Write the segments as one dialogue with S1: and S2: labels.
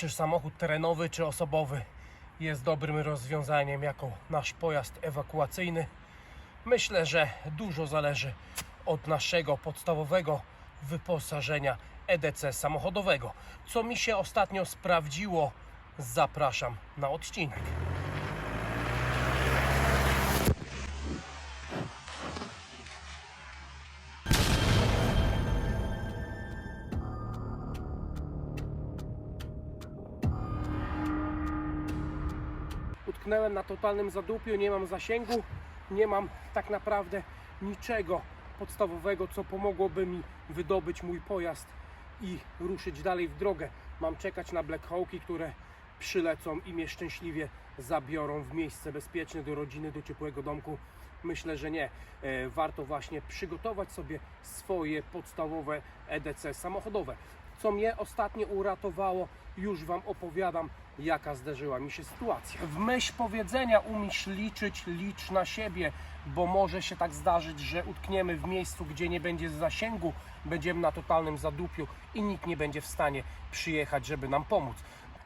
S1: czy samochód terenowy, czy osobowy jest dobrym rozwiązaniem jako nasz pojazd ewakuacyjny. Myślę, że dużo zależy od naszego podstawowego wyposażenia EDC samochodowego. Co mi się ostatnio sprawdziło, zapraszam na odcinek. Utknąłem na totalnym zadupiu, nie mam zasięgu, nie mam tak naprawdę niczego podstawowego, co pomogłoby mi wydobyć mój pojazd i ruszyć dalej w drogę. Mam czekać na Black Hawki, które przylecą i mnie szczęśliwie zabiorą w miejsce bezpieczne do rodziny, do ciepłego domku. Myślę, że nie. E, Warto właśnie przygotować sobie swoje podstawowe EDC samochodowe. Co mnie ostatnio uratowało, już Wam opowiadam, jaka zdarzyła mi się sytuacja. W myśl powiedzenia umiesz liczyć, licz na siebie, bo może się tak zdarzyć, że utkniemy w miejscu, gdzie nie będzie zasięgu, będziemy na totalnym zadupiu i nikt nie będzie w stanie przyjechać, żeby nam pomóc.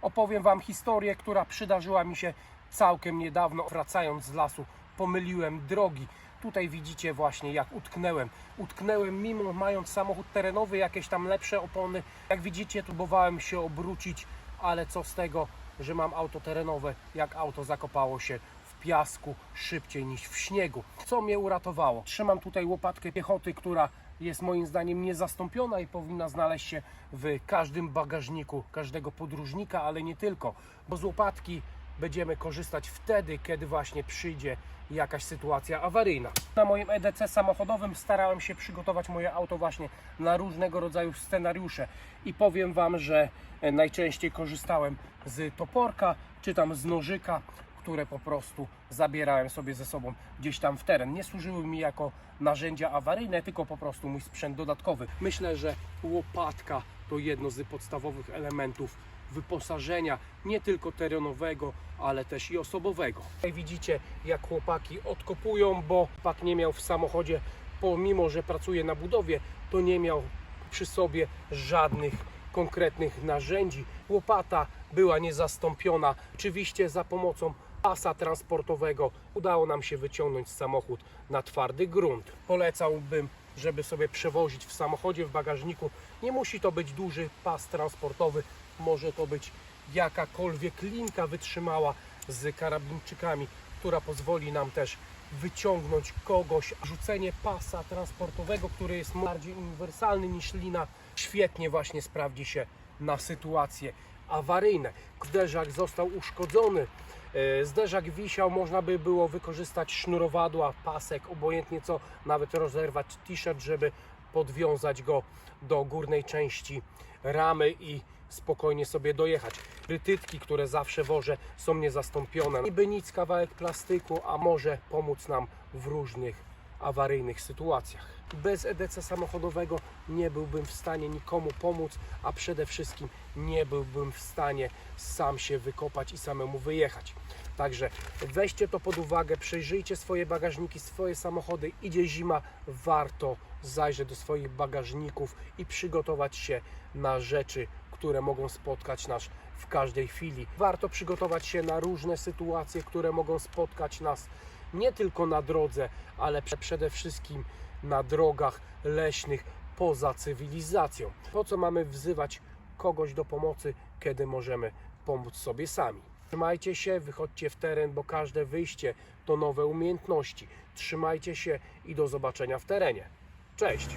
S1: Opowiem Wam historię, która przydarzyła mi się całkiem niedawno, wracając z lasu. Pomyliłem drogi. Tutaj widzicie właśnie jak utknęłem. Utknęłem mimo mając samochód terenowy, jakieś tam lepsze opony. Jak widzicie, próbowałem się obrócić, ale co z tego, że mam auto terenowe, jak auto zakopało się w piasku szybciej niż w śniegu. Co mnie uratowało? Trzymam tutaj łopatkę piechoty, która jest moim zdaniem niezastąpiona i powinna znaleźć się w każdym bagażniku każdego podróżnika, ale nie tylko, bo z łopatki będziemy korzystać wtedy, kiedy właśnie przyjdzie jakaś sytuacja awaryjna. Na moim EDC samochodowym starałem się przygotować moje auto właśnie na różnego rodzaju scenariusze i powiem Wam, że e, najczęściej korzystałem z toporka czy tam z nożyka, które po prostu zabierałem sobie ze sobą gdzieś tam w teren. Nie służyły mi jako narzędzia awaryjne, tylko po prostu mój sprzęt dodatkowy. Myślę, że łopatka to jedno z podstawowych elementów wyposażenia nie tylko terenowego, ale też i osobowego. Tutaj widzicie, jak chłopaki odkopują, bo chłopak nie miał w samochodzie, pomimo że pracuje na budowie, to nie miał przy sobie żadnych konkretnych narzędzi. Łopata była niezastąpiona. Oczywiście za pomocą pasa transportowego udało nam się wyciągnąć samochód na twardy grunt. Polecałbym, żeby sobie przewozić w samochodzie, w bagażniku. Nie musi to być duży pas transportowy, może to być jakakolwiek linka wytrzymała z karabinczykami, która pozwoli nam też wyciągnąć kogoś. Rzucenie pasa transportowego, który jest bardziej uniwersalny niż lina, świetnie właśnie sprawdzi się na sytuacje awaryjne. Zderzak został uszkodzony, e, zderzak wisiał, można by było wykorzystać sznurowadła, pasek, obojętnie co, nawet rozerwać t-shirt, żeby podwiązać go do górnej części ramy i spokojnie sobie dojechać. Rytytki, które zawsze wożę, są niezastąpione. Niby nic, kawałek plastyku, a może pomóc nam w różnych awaryjnych sytuacjach. Bez EDC samochodowego nie byłbym w stanie nikomu pomóc, a przede wszystkim nie byłbym w stanie sam się wykopać i samemu wyjechać. Także weźcie to pod uwagę, przejrzyjcie swoje bagażniki, swoje samochody. Idzie zima, warto zajrzeć do swoich bagażników i przygotować się na rzeczy, które mogą spotkać nas w każdej chwili. Warto przygotować się na różne sytuacje, które mogą spotkać nas nie tylko na drodze, ale prze- przede wszystkim na drogach leśnych poza cywilizacją. Po co mamy wzywać kogoś do pomocy, kiedy możemy pomóc sobie sami? Trzymajcie się, wychodźcie w teren, bo każde wyjście to nowe umiejętności. Trzymajcie się i do zobaczenia w terenie. Cześć!